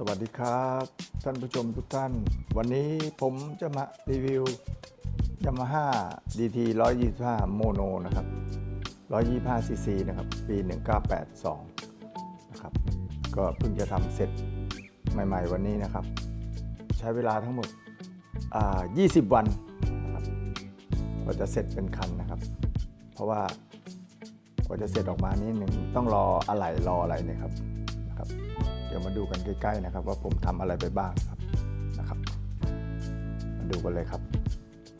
สวัสดีครับ ท่านผู้ชมทุกท่าน วันนี้ผมจะมารีวิว Yamaha DT 125โมโนนะครับ 125 cc นะครับ ปี 1982 นะครับ ก็เพิ่งจะทำเสร็จใหม่ๆวันนี้นะครับ ใช้เวลาทั้งหมดอ่า20 วันนะครับกว่าจะเสร็จเป็นคันนะครับ เพราะว่ากว่าจะเสร็จออกมานี่หนึ่งต้องรออะไหล่รออะไรเนี่ยครับ นะครับ เดี๋ยวมาดูกันใกล้ๆนะครับ ว่าผมทำอะไรไปบ้างครับนะครับ มาดูกันเลยครับ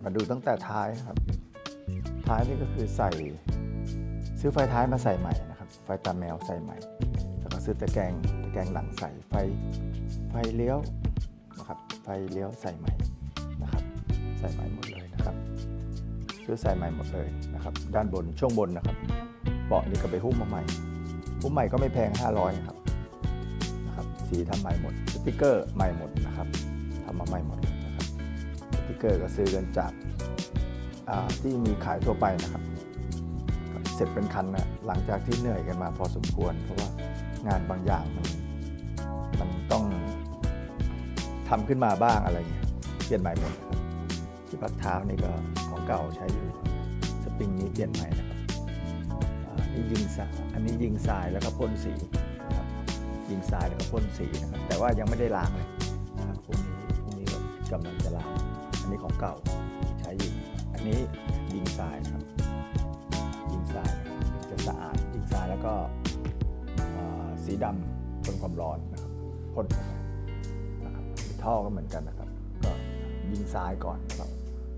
มาดูตั้งแต่ท้ายครับ ท้ายนี่ก็คือใส่ซื้อไฟท้ายมาใส่ใหม่นะครับ ไฟตาแมวใส่ใหม่ แล้วก็ซื้อตะแกรงตะแกรงหลังใส่ไฟไฟเลี้ยวนะครับไฟเลี้ยวใส่ใหม่นะครับ ใส่ใหม่หมดเลยนะครับ ซื้อใส่ใหม่หมดเลยนะครับ ด้านบนช่วงบนนะครับเบาะนี่ก็ไปหุ้มมาใหม่หุ้มใหม่ก็ไม่แพง 500ครับนะครับ สีทำใหม่หมดสติกเกอร์ใหม่หมดนะครับทำมาใหม่หมดเลยนะครับสติกเกอร์ก็ซื้อกันจากที่มีขายทั่วไปนะครับ เสร็จเป็นคันนะหลังจากที่เหนื่อยกันมาพอสมควร เพราะว่างานบางอย่างมันมันต้องทำขึ้นมาบ้างอะไรเงี้ยเปลี่ยนใหม่หมดนะครับที่พักเท้านี่ก็ของเก่าใช้อยู่สปริงนี้เปลี่ยนใหม่นะครับอ่านี่ยิงสายอันนี้ยิงสายแล้วก็พ่นสี ยิงทรายแล้วก็พ่นสีนะครับ แต่ว่ายังไม่ได้ล้างเลยนะครับพรุ่งนี้พรุ่งนี้เรากำลังจะล้าง อันนี้ของเก่าใช้อยู่อันนี้ยิงทรายนะครับ ยิงทรายนะครับจะสะอาดยิงทรายแล้วก็สีดำทนความร้อนนะครับพ่นนะครับท่อก็เหมือนกันนะครับ ก็ยิงทรายก่อนนะครับ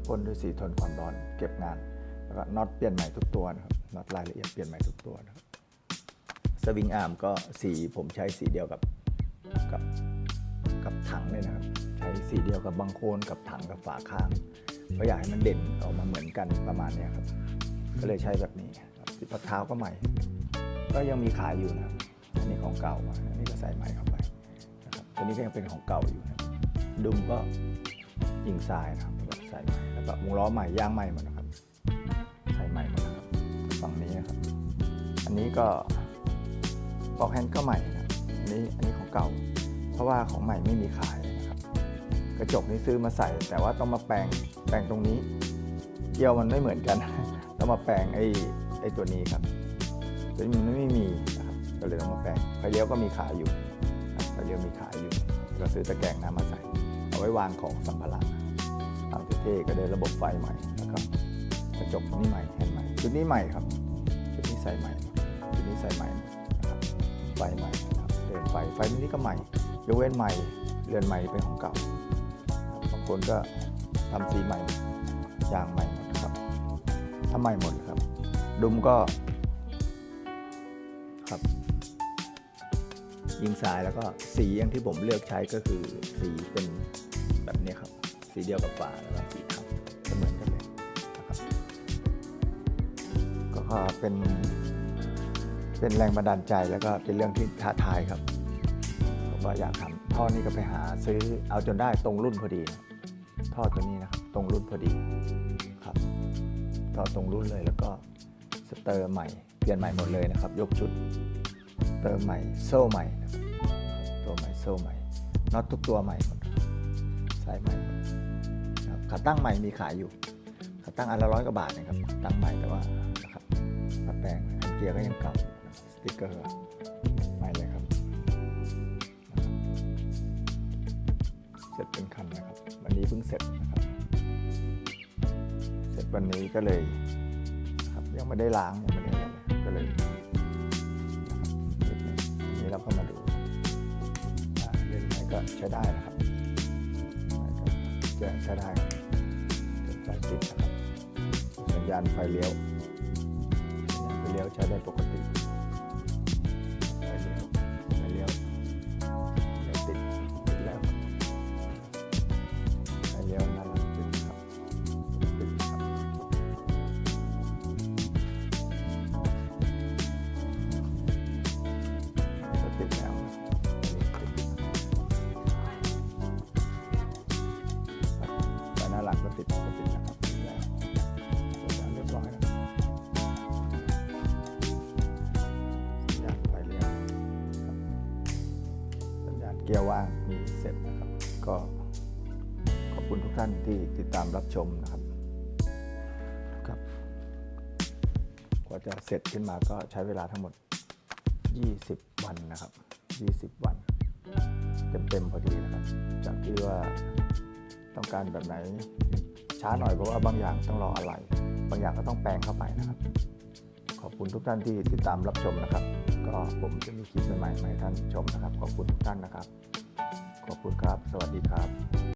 พ่นด้วยสีทนความร้อนเก็บงานแล้วก็น็อตเปลี่ยนใหม่ทุกตัวนะครับน็อตรายละเอียดเปลี่ยนใหม่ทุกตัวนะครับ สวิงอาร์มก็สีผมใช้สีเดียวกับกับกับถังเลยนะครับ ใช้สีเดียวกับบางโคนกับถังกับฝาข้างเพราอยากให้มันเด่นออกมาเหมือนกันประมาณนี้ครับ ก็เลยใช้แบบนี้ครับที่พักเท้าก็ใหม่ ก็ยังมีขายอยู่นะครับอันนี้ของเก่าอันนี้ก็ใส่ใหม่เข้าไปนะครับตัวนี้ก็ยังเป็นของเก่าอยู่นะดุมก็ยิงทรายนะครับใส่ใหม่แล้วก็วงล้อใหม่ย่างใหม่หมดนะครับ ใส่ใหม่หมดนะครับฝั่งนี้นะครับ อันนี้ก็ ปอกแฮนด์ก็ใหม่นะอันนี้อันนี้ของเก่า เพราะว่าของใหม่ไม่มีขายนะครับ กระจกนี้ซื้อมาใส่ แต่ว่าต้องมาแปลงแปลงตรงนี้เกี่ยวมันไม่เหมือนกัน ต้องมาแปลงไอ้ไอ้ตัวนี้ครับ ตัวนี้มันไม่มีนะครับก็เลยต้องมาแปลงไฟเลี้ยวก็มีขายอยู่นะไฟเลี้ยวมีขายอยู่ก็ซื้อตะแกรงน้ำมาใส่ เอาไว้วางของสัมภาระทำเท่ๆก็ได้ระบบไฟใหม่แล้วก็กระจกนี่ใหม่แฮนด์ใหม่ชุดนี้ใหม่ครับชุดนี้ใส่ใหม่ชุดนี้ใส่ใหม่ ไฟใหม่นะครับเรือนไฟไฟนี้ก็ใหม่ยกเว้นใหม่เรือนใหม่เป็นของเก่าบางคนก็ทำสีใหม่ยางใหม่หมดครับทำใหม่หมดครับ ดุมก็ครับยิงสายแล้วก็สีอย่างที่ผมเลือกใช้ก็คือสีเป็นแบบนี้ครับ สีเดียวกับฝาแล้วก็สีขาวจะเหมือนกันเลยนะครับก็ก็เป็น เป็นแรงบันดาลใจแล้วก็เป็นเรื่องที่ท้าทายครับผมก็อยากทำท่อนี้ก็ไปหาซื้อเอาจนได้ตรงรุ่นพอดีท่อตัวนี้นะครับตรงรุ่นพอดีครับท่อตรงรุ่นเลยแล้วก็สเตอร์ใหม่เปลี่ยนใหม่หมดเลยนะครับ ยกชุดเตอร์ใหม่โซ่ใหม่นะครับตัวใหม่โซ่ใหม่น็อตทุกตัวใหม่หมดสายใหม่ครับขาตั้งใหม่มีขายอยู่ขาตั้งอันละร้อยกว่าบาทนะครับตั้งใหม่แต่ว่านะครับมาแปลงเกียร์ก็ยังเก่า ติกเกอร์ไม่เลยครับ เสร็จเป็นคันนะครับ วันนี้เพิ่งเสร็จนะครับ เสร็จวันนี้ก็เลยครับยังไม่ได้ล้างยังไม่ได้อะไรเลยก็เลยอันนี้เราก็มาดูอ่าเล่นไหนก็ใช้ได้นะครับจะใช้ได้ครับเกิดไฟติดนะครับ สัญญาณไฟเลี้ยว ไฟเลี้ยวใช้ได้ปกติ กียร์ว่างมีเสร็จนะครับ ก็ขอบคุณทุกท่านที่ติดตามรับชมนะครับครับกว่าจะเสร็จขึ้นมาก็ใช้เวลาทั้งหมด 20 วันนะครับ 20 วัน เต็มๆพอดีนะครับ จากที่ว่าต้องการแบบไหนช้าหน่อยเพราะว่าบางอย่างต้องรออะไร บางอย่างก็ต้องแปลงเข้าไปนะครับ ขอบคุณทุกท่านที่ติดตามรับชมนะครับ ก็ผมจะมีคลิปใหม่ๆมาให้ท่านชมนะครับ ขอบคุณทุกท่านนะครับ ขอบคุณครับ สวัสดีครับ